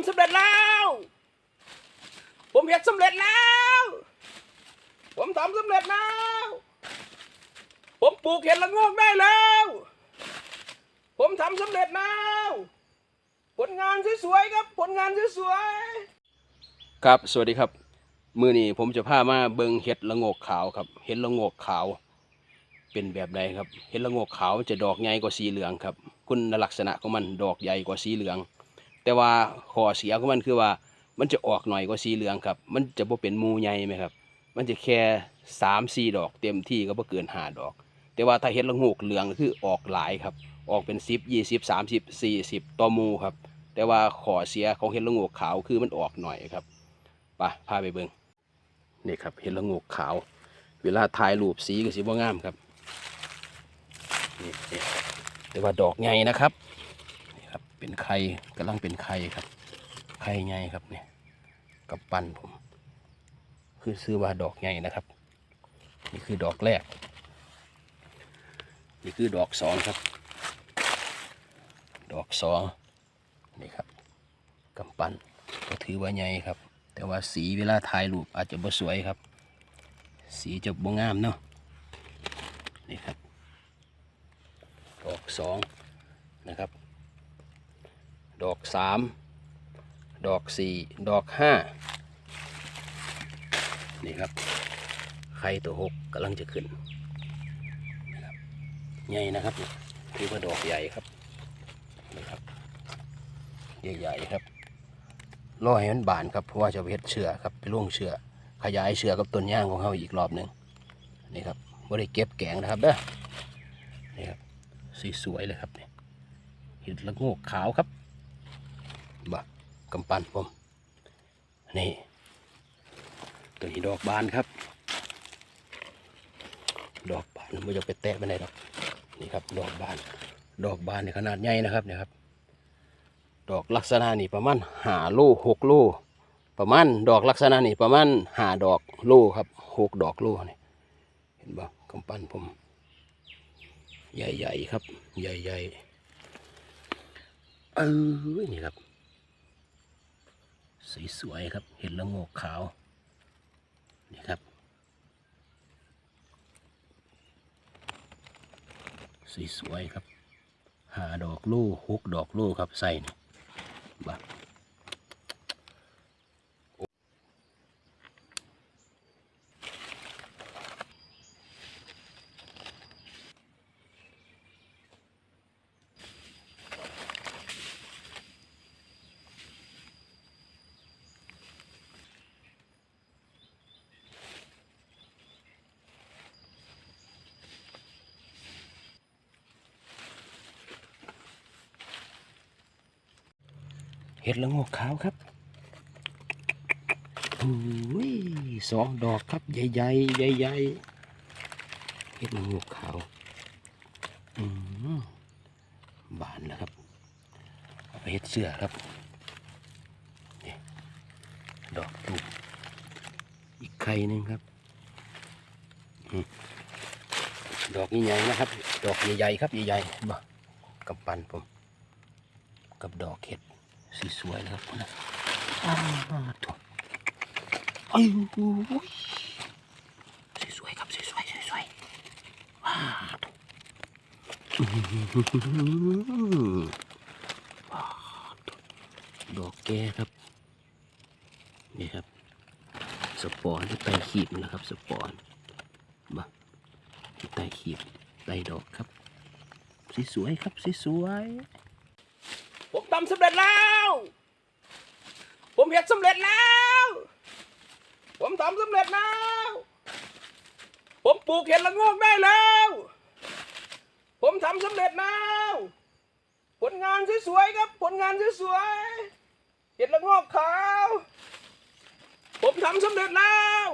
ำสำเร็จแล้ว ผมเห็ดสำเร็จแล้ว ผมทำสำเร็จแล้ว ผมปลูกเห็ดละโงกได้แล้ว ผมทำสำเร็จแล้ว ผลงานสวยๆครับ ผลงานสวยๆครับ สวัสดีครับ มือนี้ผมจะพามาเบิงเห็ดละโงกขาวครับ เห็ดละโงกขาว เป็นแบบใดครับ เห็ดละโงกขาวจะดอกใหญ่กว่าสีเหลืองครับ คุณลักษณะของมันดอกใหญ่กว่าสีเหลือง แต่ว่าข้อเสียของมันคือว่ามันจะออกหน่อยกว่าสีเหลืองครับ มันจะบ่เป็นมูใหญ่ไหมครับ มันจะแค่สามสี่ดอก เต็มที่ก็บ่เกินห้าดอก แต่ว่าถ้าเห็ดละโงกเหลืองคือออกหลายครับ ออกเป็นสิบยี่สิบสามสิบสี่สิบต่อมูครับ แต่ว่าข้อเสียของเห็ดละโงกขาวคือมันออกหน่อยครับไปพาไปเบิ่งนี่ครับเห็ดละโงกขาว เวลาถ่ายรูปสีก็สีบ่งามครับนี่แต่ว่าดอกใหญ่นะครับ เป็นไข่กำลังเป็นไข่ครับ ไข่ใหญ่ครับเนี่ยกับปั้นผม คือซื้อว่าดอกใหญ่นะครับ นี่คือดอกแรก นี่คือดอกสองครับ ดอกสองนี่ครับกำปั้นก็ถือว่าใหญ่ครับ แต่ว่าสีเวลาถ่ายรูปอาจจะบ่สวยครับ สีจะบ่งามเนาะนี่ครับ ดอกสองนะครับ ดอกสามดอกสี่ดอกห้านี่ครับ ไข่ตัวหกกำลังจะขึ้นนะครับใหญ่นะครับถือว่าดอกใหญ่ครับนะครับใหญ่ๆครับรอให้มันบานครับเพราะว่าจะไปเฮ็ดเชือครับไปล่วงเชือขยายเชือกับต้นย่างของเขาอีกรอบหนึ่งนี่ครับไม่ได้เก็บแกงนะครับเด้อนี่ครับสวยๆเลยครับเนี่ยเห็ดละโงกขาวครับ บ่กำปั้นผมนี่ตัวนี้ดอกบานครับ ดอกบานไม่จะไปแตะไปไหนหรอกนี่ครับ ดอกบาน ดอกบานเนี่ยขนาดใหญ่นะครับเนี่ยครับ ดอกลักษณะนี่ประมาณหาโลหกโลประมาณดอกลักษณะนี่ประมาณหาดอกโลครับหกดอกโลนี่เห็นบ่กำปั้นผม ใหญ่ๆครับ ใหญ่ๆเออนี่ครับ สวยๆครับ เห็นละโงกขาว นี่ครับ สวยๆครับหาดอกลูกหกดอกลู่ครับใส่นี่บัก เห็ดละโงกขาวครับโอ้ยสองดอกครับใหญ่ๆใหญ่ๆเห็ดละโงกขาวอืมบานแล้วครับเอาไปเห็ดเสื้อครับนี่ดอกตูบอีกไข่หนึ่งครับอดอกใหญ่ๆนะครับ ดอกใหญ่ๆครับใหญ่ๆบ่กำปั้นผม กับดอกเห็ด สีสวยนะครับนะอ้าวตัวไอ้โอ้ยสีสวยครับสีสวยสีสวยว้าวตัวอื้อหือว้าวตัวดอกแก่ครับนี่ครับ สปอร์ที่ไตขีบนะครับ สปอร์มาที่ไตขีบไตดอกครับสีสวยครับสีสวย ผมทำสำเร็จแล้ว ผมเห็ดสำเร็จแล้ว ผมทำสำเร็จแล้ว ผมปลูกเห็ดละโงกได้แล้ว ผมทำสำเร็จแล้ว ผลงานสวยๆครับ ผลงานสวยๆเห็ดละโงกขาว ผมทำสำเร็จแล้ว